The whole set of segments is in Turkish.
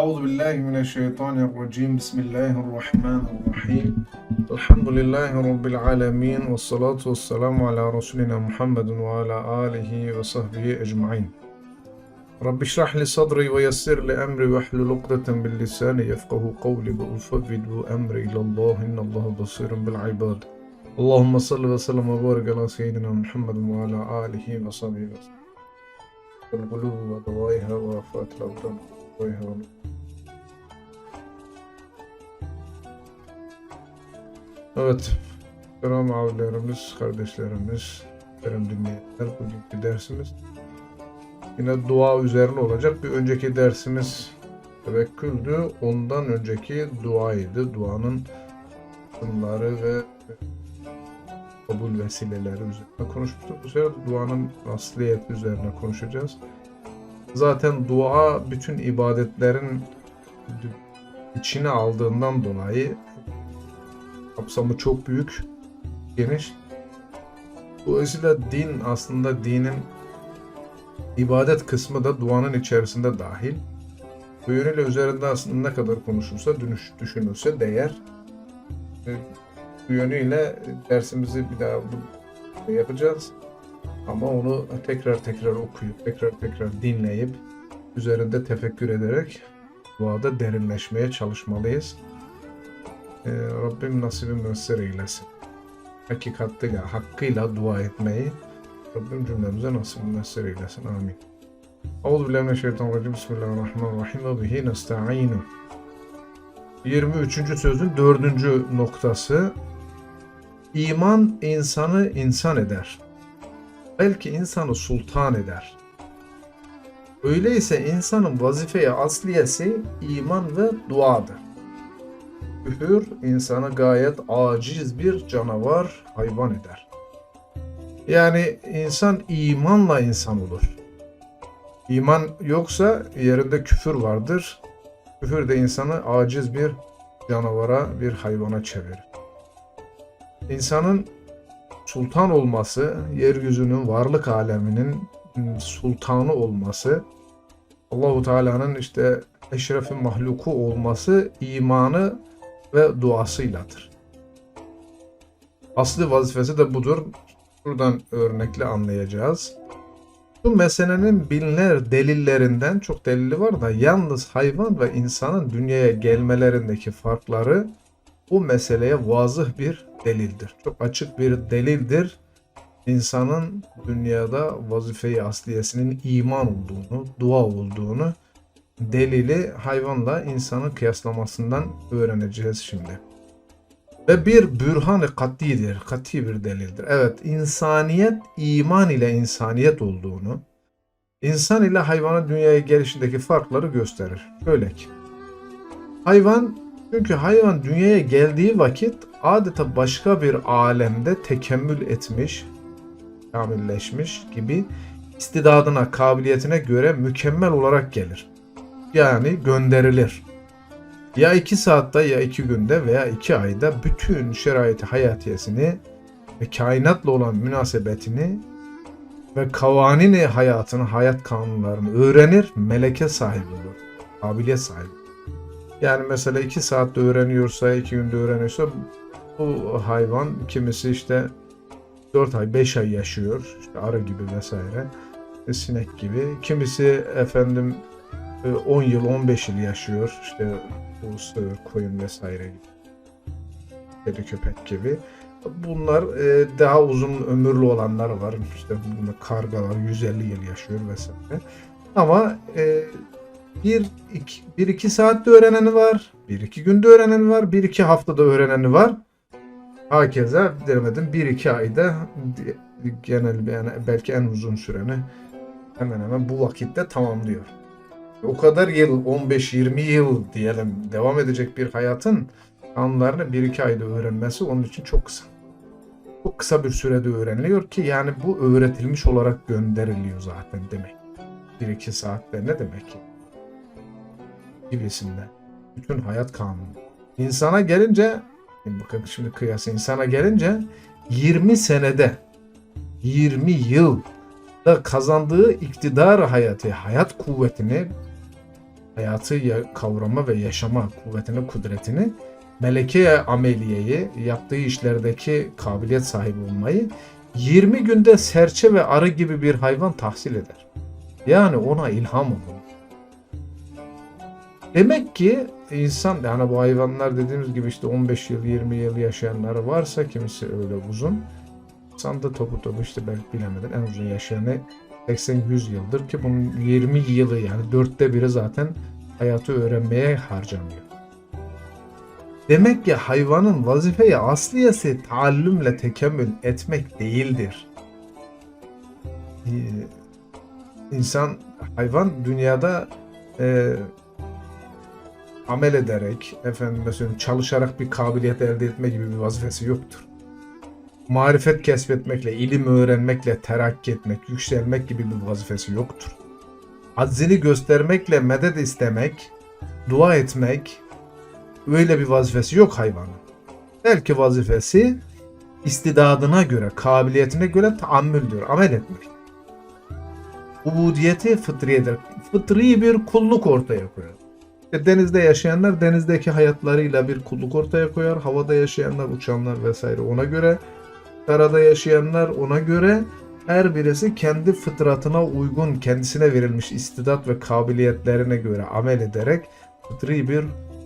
أعوذ بالله من الشيطان الرجيم. بسم الله الرحمن الرحيم. الحمد لله رب العالمين والصلاة والسلام على رسولنا محمد وعلى آله وصحبه أجمعين. رب اشرح لي صدري ويسر لي أمري واحلل عقدة من لساني يفقه قولي وأفوض أمري إلى الله. إن الله بصير بالعباد. اللهم صل وسلم وبارك على سيدنا محمد وعلى آله وصحبه وسلم. القلوب ودوائها وآفات ودوائها Evet, selam abilerimiz, kardeşlerimiz, benim dinleyenler, bugünkü dersimiz yine dua üzerine olacak. Bir önceki dersimiz tevekküldü, ondan önceki duaydı. Duanın bunları ve kabul vesileleri üzerine konuşmuştuk. Bu sefer duanın asliyeti üzerine konuşacağız. Zaten dua bütün ibadetlerin içine aldığından dolayı kapsamı çok büyük, geniş. Dolayısıyla din aslında dinin ibadet kısmı da duanın içerisinde dahil. Bu yönüyle üzerinde aslında ne kadar konuşulsa, düşünülse değer. Bu yönüyle dersimizi bir daha yapacağız. Ama onu tekrar tekrar okuyup, tekrar tekrar dinleyip, üzerinde tefekkür ederek duada derinleşmeye çalışmalıyız. Ee, Rabbim nasibim müessir eylesin. Hakikatıyla, hakkıyla dua etmeyi Rabbim cümlemize nasip müessir eylesin. Amin. Euzubillahimineşşeytanirracim. Bismillahirrahmanirrahim. Ve bihi nesta'inu. 23. sözün 4. noktası. İman insanı insan eder. Belki insanı sultan eder. Öyleyse insanın vazifeye asliyesi iman ve duadır. Küfür insanı gayet aciz bir canavar hayvan eder. Yani insan imanla insan olur. İman yoksa yerinde küfür vardır. Küfür de insanı aciz bir canavara, bir hayvana çevirir. İnsanın sultan olması, yeryüzünün varlık aleminin sultanı olması, Allahu Teala'nın işte eşrefi mahluku olması imanı ve duasıyladır. Asli vazifesi de budur. Buradan örnekle anlayacağız. Bu meselenin binler delillerinden çok delili var da yalnız hayvan ve insanın dünyaya gelmelerindeki farkları bu meseleye vazıh bir delildir. Çok açık bir delildir. İnsanın dünyada vazifeyi asliyesinin iman olduğunu, dua olduğunu delili hayvanla insanın kıyaslamasından öğreneceğiz şimdi. Ve bir bürhan-ı katidir, kati bir delildir. Evet, insaniyet iman ile insaniyet olduğunu, insan ile hayvanın dünyaya gelişindeki farkları gösterir. Şöyle ki, hayvan, çünkü hayvan dünyaya geldiği vakit adeta başka bir alemde tekemmül etmiş, kamilleşmiş gibi istidadına, kabiliyetine göre mükemmel olarak gelir. Yani gönderilir. Ya iki saatte ya iki günde veya iki ayda bütün şeraiti hayatiyesini ve kainatla olan münasebetini ve kavanini hayatını, hayat kanunlarını öğrenir, meleke sahibi olur. Kabiliyet sahibi. Yani mesela iki saatte öğreniyorsa, iki günde öğreniyorsa bu hayvan kimisi işte 4 ay, 5 ay yaşıyor. İşte arı gibi vesaire. Sinek gibi. Kimisi efendim 10 yıl, 15 yıl yaşıyor. İşte bu sığır, koyun vesaire gibi. Kedi köpek gibi. Bunlar e, daha uzun ömürlü olanlar var. İşte bunlar kargalar 150 yıl yaşıyor vesaire. Ama e, bir iki, bir iki saatte öğreneni var. Bir iki günde öğreneni var. Bir iki haftada öğreneni var. Hakeza demedim bir iki ayda genel yani belki en uzun süreni hemen hemen bu vakitte tamamlıyor. O kadar yıl 15-20 yıl diyelim devam edecek bir hayatın anlarını 1-2 ayda öğrenmesi onun için çok kısa. Çok kısa bir sürede öğreniliyor ki yani bu öğretilmiş olarak gönderiliyor zaten demek. 1-2 saatte ne demek ki? Gibisinden. Bütün hayat kanunu. İnsana gelince bakın şimdi kıyas insana gelince 20 senede 20 yıl da kazandığı iktidar hayatı, hayat kuvvetini hayatı ya- kavrama ve yaşama kuvvetini, kudretini, meleke ameliyeyi, yaptığı işlerdeki kabiliyet sahibi olmayı 20 günde serçe ve arı gibi bir hayvan tahsil eder. Yani ona ilham olur. Demek ki insan yani bu hayvanlar dediğimiz gibi işte 15 yıl 20 yıl yaşayanları varsa kimisi öyle uzun. İnsan da topu topu işte belki bilemedin en uzun yaşayanı 80-100 yıldır ki bunun 20 yılı yani dörtte biri zaten hayatı öğrenmeye harcanıyor. Demek ki hayvanın vazifeyi asliyesi taallümle tekemmül etmek değildir. Ee, İnsan, hayvan dünyada e, amel ederek, efendim mesela çalışarak bir kabiliyet elde etme gibi bir vazifesi yoktur. Marifet kesbetmekle, ilim öğrenmekle terakki etmek, yükselmek gibi bir vazifesi yoktur. Aczini göstermekle medet istemek, dua etmek, öyle bir vazifesi yok hayvanın. Belki vazifesi istidadına göre, kabiliyetine göre taammüldür, amel etmek. Ubudiyeti fıtriyedir. Fıtri bir kulluk ortaya koyar. İşte denizde yaşayanlar denizdeki hayatlarıyla bir kulluk ortaya koyar. Havada yaşayanlar, uçanlar vesaire ona göre. Karada yaşayanlar ona göre. Her birisi kendi fıtratına uygun, kendisine verilmiş istidat ve kabiliyetlerine göre amel ederek fıtri bir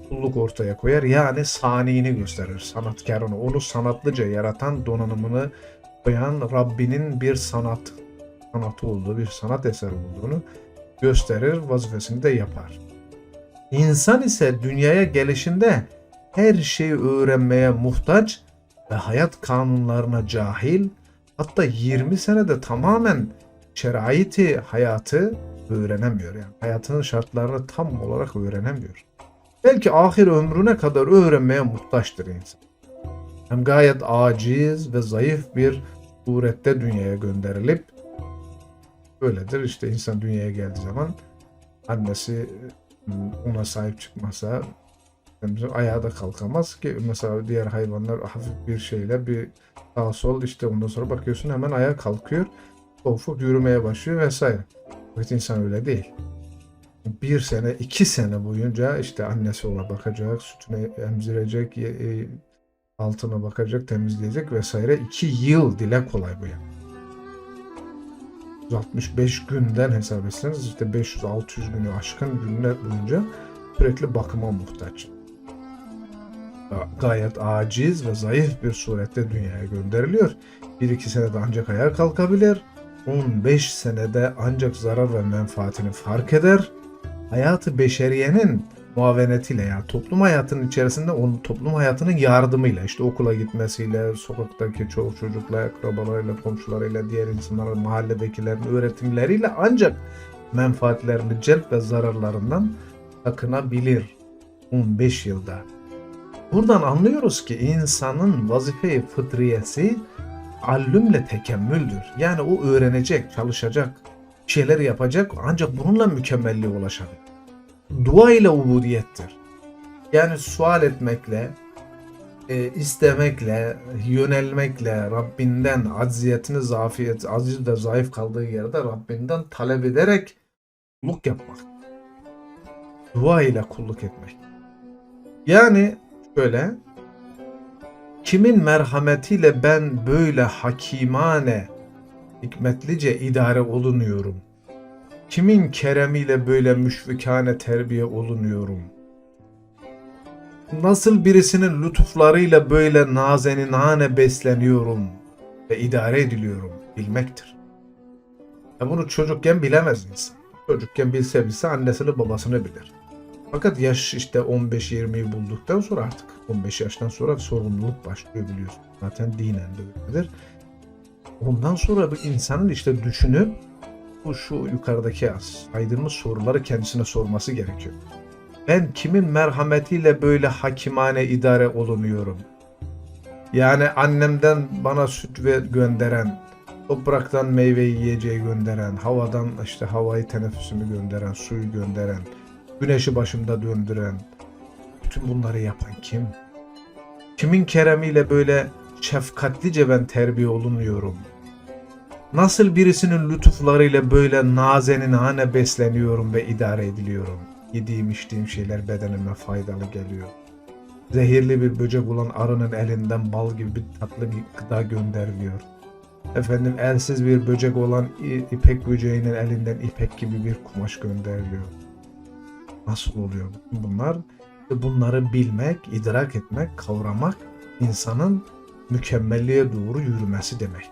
kulluk ortaya koyar. Yani saniini gösterir, sanatkarını, onu sanatlıca yaratan donanımını koyan Rabbinin bir sanat sanatı olduğu, bir sanat eseri olduğunu gösterir, vazifesini de yapar. İnsan ise dünyaya gelişinde her şeyi öğrenmeye muhtaç ve hayat kanunlarına cahil, hatta 20 senede tamamen şeraiti hayatı öğrenemiyor. Yani hayatının şartlarını tam olarak öğrenemiyor. Belki ahir ömrüne kadar öğrenmeye muhtaçtır insan. Hem gayet aciz ve zayıf bir surette dünyaya gönderilip Böyledir işte insan dünyaya geldiği zaman annesi ona sahip çıkmasa ayağa da kalkamaz ki mesela diğer hayvanlar hafif bir şeyle bir sağ sol işte ondan sonra bakıyorsun hemen ayağa kalkıyor ufuk yürümeye başlıyor vesaire. Evet insan öyle değil. Bir sene, iki sene boyunca işte annesi ona bakacak, sütüne emzirecek, e, altına bakacak, temizleyecek vesaire. İki yıl dile kolay bu yani. 165 günden hesap etseniz işte 500-600 günü aşkın günler boyunca sürekli bakıma muhtaç. Ga- Gayet aciz ve zayıf bir surette dünyaya gönderiliyor. 1-2 senede ancak ayağa kalkabilir. 15 senede ancak zarar ve menfaatini fark eder. Hayatı beşeriyenin muavenetiyle yani toplum hayatının içerisinde onun toplum hayatının yardımıyla işte okula gitmesiyle, sokaktaki çoğu çocukla, akrabalarıyla, komşularıyla, diğer insanların, mahalledekilerin öğretimleriyle ancak menfaatlerini celp ve zararlarından sakınabilir 15 yılda. Buradan anlıyoruz ki insanın vazife-i fıtriyesi allümle tekemmüldür. Yani o öğrenecek, çalışacak, şeyler yapacak ancak bununla mükemmelliğe ulaşabilir dua ile ubudiyettir. Yani sual etmekle, e, istemekle, yönelmekle, Rabbinden acziyetini, zafiyet, aziz ve zayıf kaldığı yerde Rabbinden talep ederek kulluk yapmak. Dua ile kulluk etmek. Yani şöyle, kimin merhametiyle ben böyle hakimane, hikmetlice idare olunuyorum. Kimin keremiyle böyle müşfikane terbiye olunuyorum? Nasıl birisinin lütuflarıyla böyle nazeninane besleniyorum ve idare ediliyorum bilmektir. Ya bunu çocukken bilemez insan. Çocukken bilse bilse annesini babasını bilir. Fakat yaş işte 15-20'yi bulduktan sonra artık 15 yaştan sonra sorumluluk başlıyor biliyorsun. Zaten dinen de öyledir. Ondan sonra bu insanın işte düşünüp bu şu yukarıdaki saydığımız soruları kendisine sorması gerekiyor. Ben kimin merhametiyle böyle hakimane idare olunuyorum? Yani annemden bana süt ve gönderen, topraktan meyveyi yiyeceği gönderen, havadan işte havayı teneffüsümü gönderen, suyu gönderen, güneşi başımda döndüren, bütün bunları yapan kim? Kimin keremiyle böyle şefkatlice ben terbiye olunuyorum?'' Nasıl birisinin lütuflarıyla böyle nazeninane besleniyorum ve idare ediliyorum. yediğim içtiğim şeyler bedenime faydalı geliyor. Zehirli bir böcek olan arının elinden bal gibi bir tatlı bir gıda gönderiliyor. Efendim elsiz bir böcek olan ipek böceğinin elinden ipek gibi bir kumaş gönderiliyor. Nasıl oluyor bütün bunlar? Bunları bilmek, idrak etmek, kavramak insanın mükemmelliğe doğru yürümesi demek.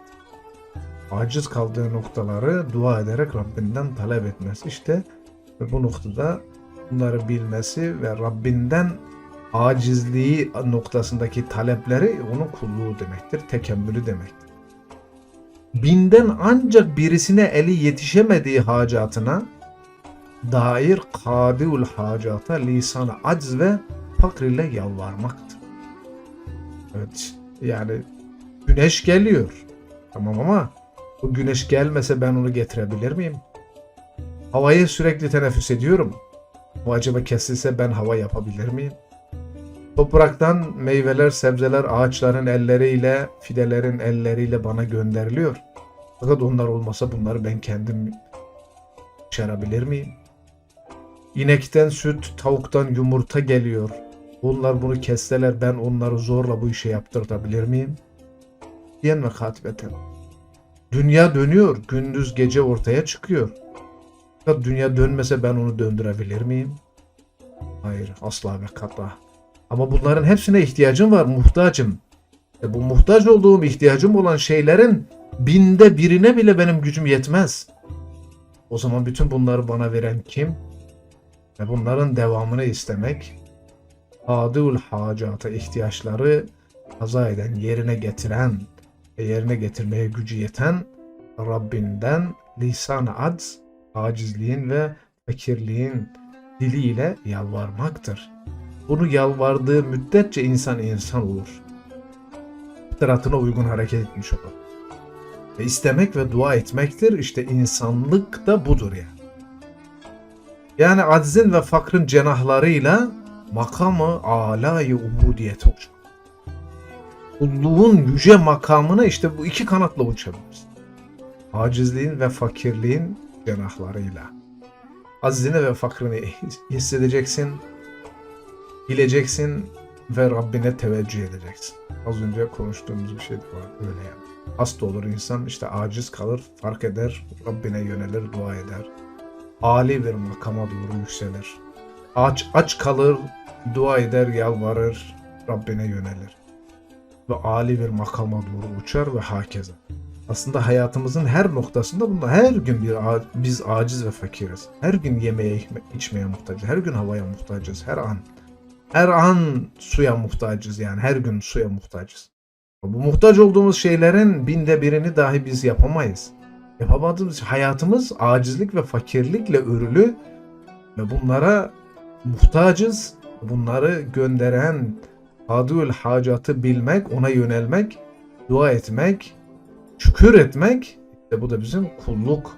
Aciz kaldığı noktaları dua ederek Rabbinden talep etmesi. İşte bu noktada bunları bilmesi ve Rabbinden acizliği noktasındaki talepleri onun kulluğu demektir, tekemmülü demektir. Binden ancak birisine eli yetişemediği hacatına dair kadiul hacata lisanı acz ve fakr ile yalvarmaktır. Evet yani güneş geliyor. Tamam ama bu güneş gelmese ben onu getirebilir miyim? Havayı sürekli teneffüs ediyorum. Bu acaba kesilse ben hava yapabilir miyim? Topraktan meyveler, sebzeler ağaçların elleriyle, fidelerin elleriyle bana gönderiliyor. Fakat onlar olmasa bunları ben kendim başarabilir miyim? İnekten süt, tavuktan yumurta geliyor. Bunlar bunu kesseler ben onları zorla bu işe yaptırtabilir miyim? Diyen ve katibeten. Dünya dönüyor, gündüz gece ortaya çıkıyor. Fakat dünya dönmese ben onu döndürebilir miyim? Hayır, asla ve kata. Ama bunların hepsine ihtiyacım var, muhtacım. E bu muhtaç olduğum, ihtiyacım olan şeylerin binde birine bile benim gücüm yetmez. O zaman bütün bunları bana veren kim? Ve bunların devamını istemek, adul hacata ihtiyaçları kaza eden, yerine getiren ve yerine getirmeye gücü yeten Rabbinden lisan adz, acizliğin ve fakirliğin diliyle yalvarmaktır. Bunu yalvardığı müddetçe insan insan olur. Fıtratına uygun hareket etmiş olur. Ve istemek ve dua etmektir. İşte insanlık da budur yani. Yani aczin ve fakrın cenahlarıyla makamı alayı ubudiyete uçar. Kulluğun yüce makamına işte bu iki kanatla uçabiliriz. Acizliğin ve fakirliğin cenahlarıyla. Aczini ve fakrını hissedeceksin, bileceksin ve Rabbine teveccüh edeceksin. Az önce konuştuğumuz bir şey var öyle yani. Hasta olur insan işte aciz kalır, fark eder, Rabbine yönelir, dua eder. Ali bir makama doğru yükselir. Aç aç kalır, dua eder, yalvarır, Rabbine yönelir. Ve ali bir makama doğru uçar ve hakeza. Aslında hayatımızın her noktasında bunda her gün bir biz aciz ve fakiriz. Her gün yemeğe içme- içmeye muhtacız. Her gün havaya muhtacız. Her an. Her an suya muhtacız yani. Her gün suya muhtacız. Bu muhtaç olduğumuz şeylerin binde birini dahi biz yapamayız. Yapamadığımız hayatımız acizlik ve fakirlikle örülü ve bunlara muhtacız. Bunları gönderen adül hacatı bilmek, ona yönelmek, dua etmek, şükür etmek işte bu da bizim kulluk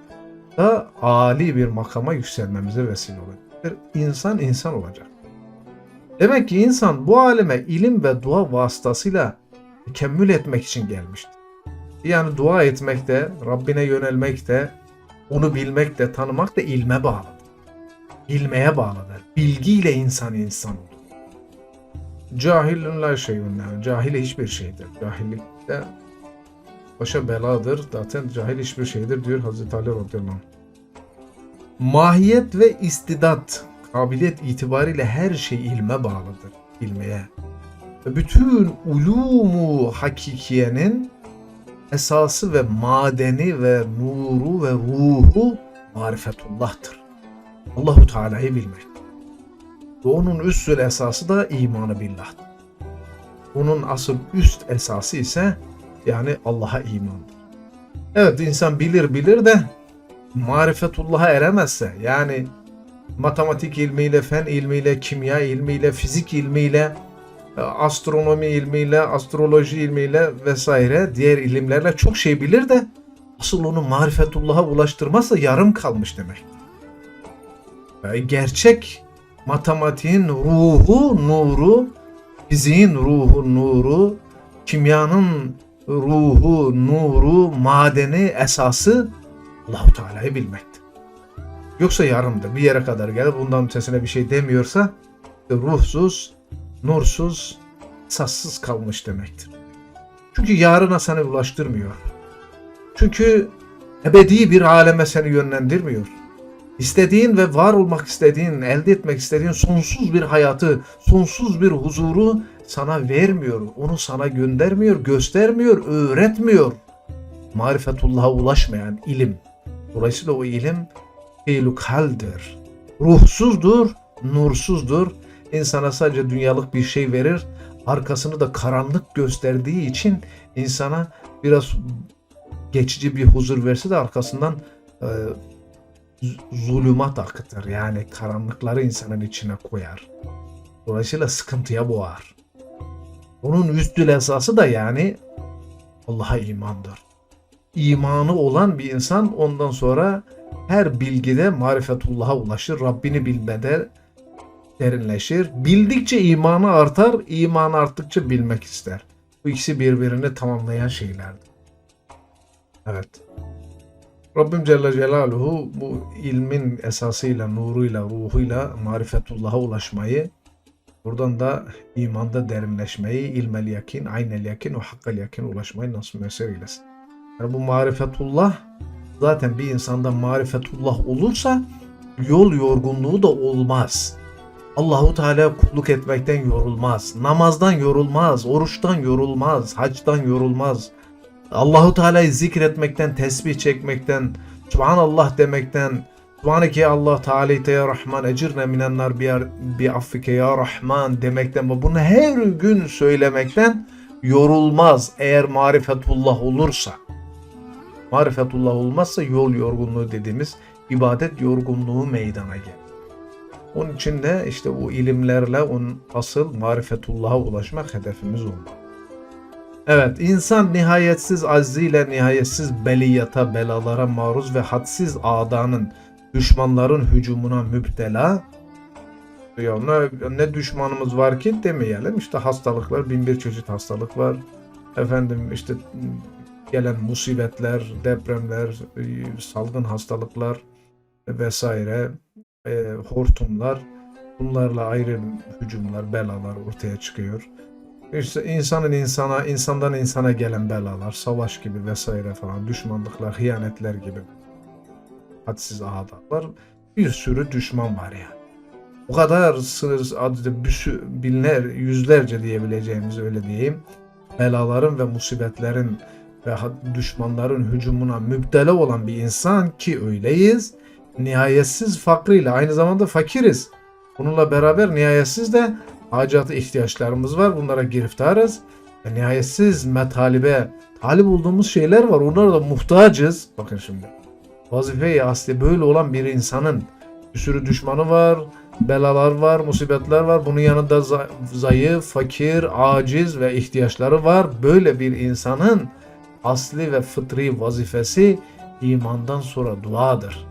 da âli bir makama yükselmemize vesile olacak. İnsan insan olacak. Demek ki insan bu aleme ilim ve dua vasıtasıyla tekemmül etmek için gelmiştir. Yani dua etmek de, Rabbine yönelmek de, onu bilmek de, tanımak da ilme bağlıdır. İlmeye bağlıdır. Bilgiyle insan insan olur. Cahilun la şeyun. Cahil hiçbir şeydir. Cahillik de başa beladır. Zaten cahil hiçbir şeydir diyor Hazreti Ali radıyallahu. Mahiyet ve istidat, kabiliyet itibariyle her şey ilme bağlıdır. İlmeye. Ve bütün ulumu hakikiyenin esası ve madeni ve nuru ve ruhu marifetullah'tır. Allahu Teala'yı bilmek. Ve onun üstün esası da imanı billah'tır. Onun asıl üst esası ise yani Allah'a imandır. Evet insan bilir bilir de marifetullah'a eremezse yani matematik ilmiyle, fen ilmiyle, kimya ilmiyle, fizik ilmiyle, astronomi ilmiyle, astroloji ilmiyle vesaire diğer ilimlerle çok şey bilir de asıl onu marifetullah'a ulaştırmazsa yarım kalmış demek. Yani gerçek matematiğin ruhu, nuru, fiziğin ruhu, nuru, kimyanın ruhu, nuru, madeni, esası Allahu Teala'yı bilmektir. Yoksa yarımdır. Bir yere kadar gelir. Bundan ötesine bir şey demiyorsa ruhsuz, nursuz, sassız kalmış demektir. Çünkü yarına seni ulaştırmıyor. Çünkü ebedi bir aleme seni yönlendirmiyor. İstediğin ve var olmak istediğin, elde etmek istediğin sonsuz bir hayatı, sonsuz bir huzuru sana vermiyor. Onu sana göndermiyor, göstermiyor, öğretmiyor. Marifetullah'a ulaşmayan ilim. Dolayısıyla o ilim fiiluk haldir. Ruhsuzdur, nursuzdur. İnsana sadece dünyalık bir şey verir. Arkasını da karanlık gösterdiği için insana biraz geçici bir huzur verse de arkasından e, zulümat akıtır. Yani karanlıkları insanın içine koyar. Dolayısıyla sıkıntıya boğar. Onun üstül esası da yani Allah'a imandır. İmanı olan bir insan ondan sonra her bilgide marifetullah'a ulaşır. Rabbini bilmede derinleşir. Bildikçe imanı artar, iman arttıkça bilmek ister. Bu ikisi birbirini tamamlayan şeylerdir. Evet. Rabbim Celle Celaluhu bu ilmin esasıyla, nuruyla, ruhuyla marifetullah'a ulaşmayı, buradan da imanda derinleşmeyi, ilmel yakin, aynel yakin ve hakkal yakin ulaşmayı nasıl müessir eylesin. Yani bu marifetullah zaten bir insanda marifetullah olursa yol yorgunluğu da olmaz. Allahu Teala kulluk etmekten yorulmaz. Namazdan yorulmaz, oruçtan yorulmaz, hacdan yorulmaz. Allahu Teala'yı zikretmekten, tesbih çekmekten, Subhanallah demekten, Subhaneke ya Allah Teala ya Rahman ecirne minennar bi affike ya Rahman demekten ve bunu her gün söylemekten yorulmaz eğer marifetullah olursa. Marifetullah olmazsa yol yorgunluğu dediğimiz ibadet yorgunluğu meydana gelir. Onun için de işte bu ilimlerle onun asıl marifetullah'a ulaşmak hedefimiz olmalı. Evet, insan nihayetsiz azziyle nihayetsiz beliyata, belalara maruz ve hadsiz adanın, düşmanların hücumuna müptela. Ya ne, ne düşmanımız var ki demeyelim. İşte hastalıklar, bin bir çeşit hastalık var. Efendim işte gelen musibetler, depremler, salgın hastalıklar vesaire, e, hortumlar, bunlarla ayrı hücumlar, belalar ortaya çıkıyor. İşte insanın insana, insandan insana gelen belalar, savaş gibi vesaire falan, düşmanlıklar, hıyanetler gibi hadsiz adalar. Bir sürü düşman var yani. O kadar sınırsız adede bir sü- binler, yüzlerce diyebileceğimiz öyle diyeyim. Belaların ve musibetlerin ve düşmanların hücumuna müptela olan bir insan ki öyleyiz. Nihayetsiz fakrıyla aynı zamanda fakiriz. Bununla beraber nihayetsiz de hacatı ihtiyaçlarımız var. Bunlara giriftarız. Ve nihayetsiz metalibe talip olduğumuz şeyler var. Onlara da muhtacız. Bakın şimdi. Vazife-i asli böyle olan bir insanın bir sürü düşmanı var, belalar var, musibetler var. Bunun yanında za- zayıf, fakir, aciz ve ihtiyaçları var. Böyle bir insanın asli ve fıtri vazifesi imandan sonra duadır.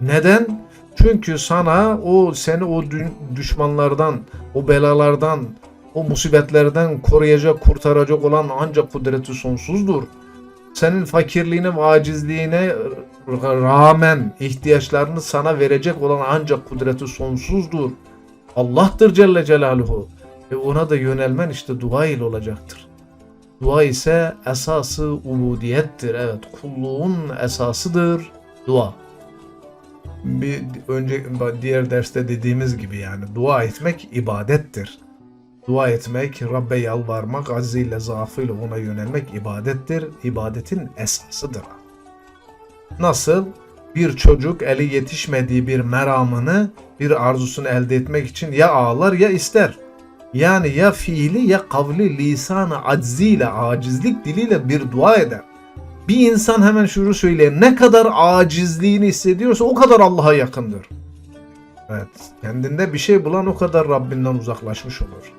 Neden? Çünkü sana o seni o dü- düşmanlardan, o belalardan, o musibetlerden koruyacak, kurtaracak olan ancak kudreti sonsuzdur. Senin fakirliğine ve acizliğine rağmen ihtiyaçlarını sana verecek olan ancak kudreti sonsuzdur. Allah'tır Celle Celaluhu. Ve ona da yönelmen işte dua ile olacaktır. Dua ise esası ubudiyettir. Evet kulluğun esasıdır dua bir önce diğer derste dediğimiz gibi yani dua etmek ibadettir. Dua etmek, Rabbe yalvarmak, azziyle, zaafıyla ona yönelmek ibadettir. İbadetin esasıdır. Nasıl? Bir çocuk eli yetişmediği bir meramını, bir arzusunu elde etmek için ya ağlar ya ister. Yani ya fiili ya kavli lisanı acziyle, acizlik diliyle bir dua eder. Bir insan hemen şunu söyleyeyim. Ne kadar acizliğini hissediyorsa o kadar Allah'a yakındır. Evet. Kendinde bir şey bulan o kadar Rabbinden uzaklaşmış olur.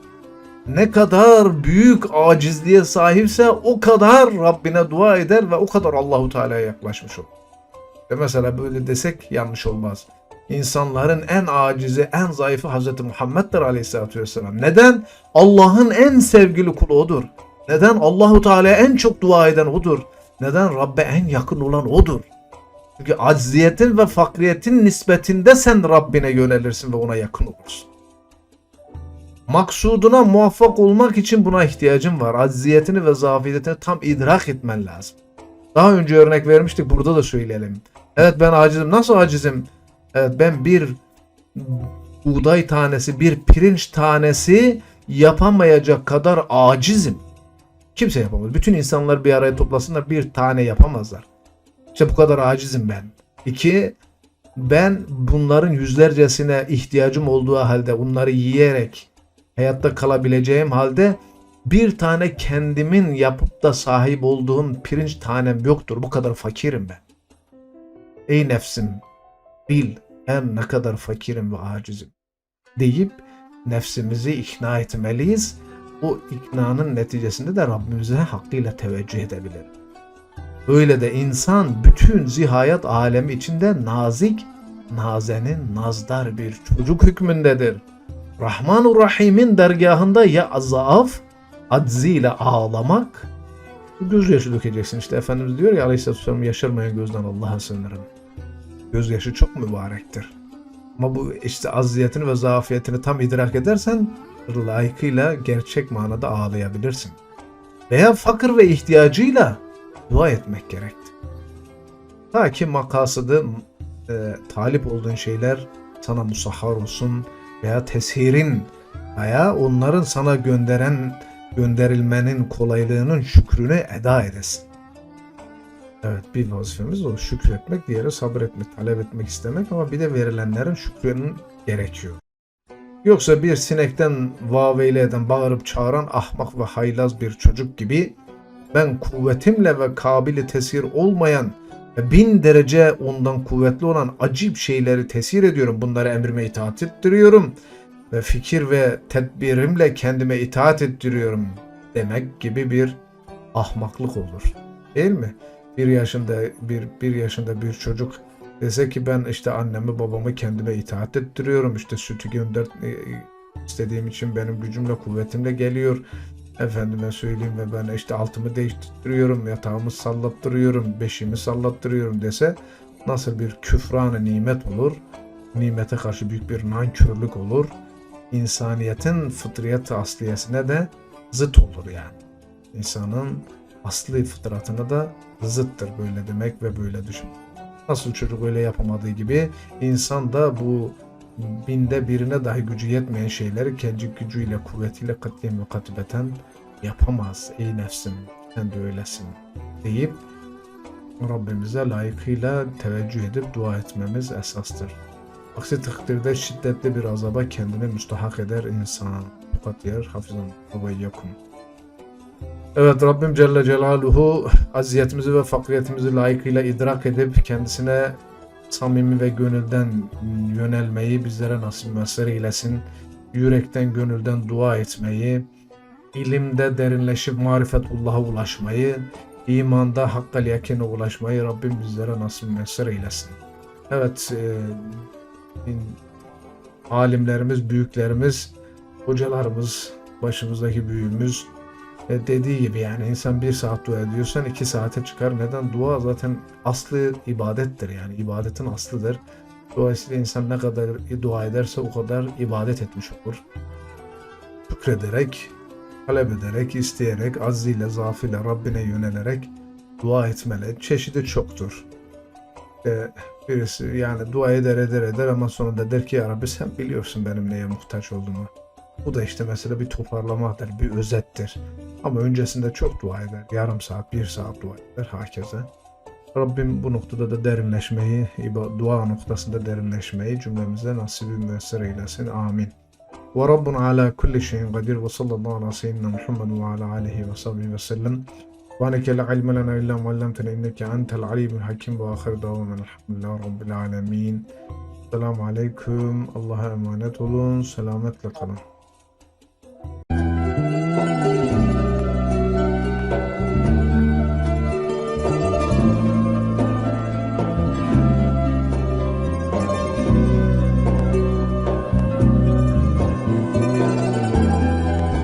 Ne kadar büyük acizliğe sahipse o kadar Rabbine dua eder ve o kadar Allahu Teala'ya yaklaşmış olur. Ve mesela böyle desek yanlış olmaz. İnsanların en acizi, en zayıfı Hz. Muhammed'dir Aleyhisselatü Vesselam. Neden? Allah'ın en sevgili kulu odur. Neden? Allahu Teala'ya en çok dua eden odur. Neden? Rabbe en yakın olan odur. Çünkü acziyetin ve fakriyetin nispetinde sen Rabbine yönelirsin ve ona yakın olursun. Maksuduna muvaffak olmak için buna ihtiyacın var. Acziyetini ve zafiyetini tam idrak etmen lazım. Daha önce örnek vermiştik burada da söyleyelim. Evet ben acizim. Nasıl acizim? Evet ben bir buğday tanesi, bir pirinç tanesi yapamayacak kadar acizim. Kimse yapamaz. Bütün insanlar bir araya toplasınlar bir tane yapamazlar. İşte bu kadar acizim ben. İki, ben bunların yüzlercesine ihtiyacım olduğu halde bunları yiyerek hayatta kalabileceğim halde bir tane kendimin yapıp da sahip olduğum pirinç tanem yoktur. Bu kadar fakirim ben. Ey nefsim bil ben ne kadar fakirim ve acizim deyip nefsimizi ikna etmeliyiz. O iknanın neticesinde de Rabbimize hakkıyla teveccüh edebilir. Böyle de insan bütün zihayat alemi içinde nazik, nazenin, nazdar bir çocuk hükmündedir. Rahmanur Rahim'in dergahında ya zaaf, acziyle ağlamak, gözyaşı dökeceksin. İşte Efendimiz diyor ya Aleyhisselatü Vesselam yaşarmayan gözden Allah'a sığınırım. Gözyaşı çok mübarektir. Ama bu işte aziyetini ve zafiyetini tam idrak edersen layıkıyla gerçek manada ağlayabilirsin. Veya fakir ve ihtiyacıyla dua etmek gerekti. Ta ki makasıdı e, talip olduğun şeyler sana musahhar olsun veya teshirin veya onların sana gönderen gönderilmenin kolaylığının şükrünü eda edesin. Evet bir vazifemiz o şükretmek, diğeri sabretmek, talep etmek istemek ama bir de verilenlerin şükrünün gerekiyor. Yoksa bir sinekten vaveyle eden, bağırıp çağıran ahmak ve haylaz bir çocuk gibi ben kuvvetimle ve kabili tesir olmayan ve bin derece ondan kuvvetli olan acip şeyleri tesir ediyorum. Bunları emrime itaat ettiriyorum ve fikir ve tedbirimle kendime itaat ettiriyorum demek gibi bir ahmaklık olur. Değil mi? Bir yaşında bir, bir yaşında bir çocuk dese ki ben işte annemi babamı kendime itaat ettiriyorum. işte sütü gönder e, istediğim için benim gücümle kuvvetimle geliyor. Efendime söyleyeyim ve ben işte altımı değiştiriyorum, yatağımı sallattırıyorum, beşimi sallattırıyorum dese nasıl bir küfranı nimet olur? Nimete karşı büyük bir nankörlük olur. İnsaniyetin fıtriyat asliyesine de zıt olur yani. İnsanın asli fıtratına da zıttır böyle demek ve böyle düşün. Nasıl çocuk öyle yapamadığı gibi insan da bu binde birine dahi gücü yetmeyen şeyleri kendi gücüyle, kuvvetiyle katiyen ve yapamaz. Ey nefsim sen de öylesin deyip Rabbimize layıkıyla teveccüh edip dua etmemiz esastır. Aksi takdirde şiddetli bir azaba kendini müstahak eder insan. Fakat yer hafızan ve yakun. Evet Rabbim Celle Celaluhu aziyetimizi ve fakriyetimizi layıkıyla idrak edip kendisine samimi ve gönülden yönelmeyi bizlere nasip mesele eylesin. Yürekten gönülden dua etmeyi, ilimde derinleşip marifetullah'a ulaşmayı, imanda hakkal yakine ulaşmayı Rabbim bizlere nasip mesele eylesin. Evet, e, alimlerimiz, büyüklerimiz, hocalarımız, başımızdaki büyüğümüz e, dediği gibi yani insan bir saat dua ediyorsan iki saate çıkar. Neden? Dua zaten aslı ibadettir yani ibadetin aslıdır. Dolayısıyla insan ne kadar dua ederse o kadar ibadet etmiş olur. Şükrederek, talep ederek, isteyerek, azziyle, zaafıyla Rabbine yönelerek dua etmeli. Çeşidi çoktur. Ee, birisi yani dua eder eder eder ama sonunda der ki ya Rabbi sen biliyorsun benim neye muhtaç olduğumu. Bu da işte mesela bir toparlamadır, bir özettir. Ama öncesinde çok dua eder. Yarım saat, bir saat dua eder herkese. Rabbim bu noktada da derinleşmeyi, dua noktasında derinleşmeyi cümlemize nasibi müessir eylesin. Amin. Ve Rabbun ala kulli şeyin kadir ve sallallahu ala seyyidina Muhammed ve ala alihi ve sahbihi ve sellem. سبحانك لا علم لنا إلا ما علمتنا إنك أنت العليم الحكيم وآخر دعوانا الحمد لله رب العالمين. Selamun Aleyküm. Allah'a emanet olun. Selametle kalın.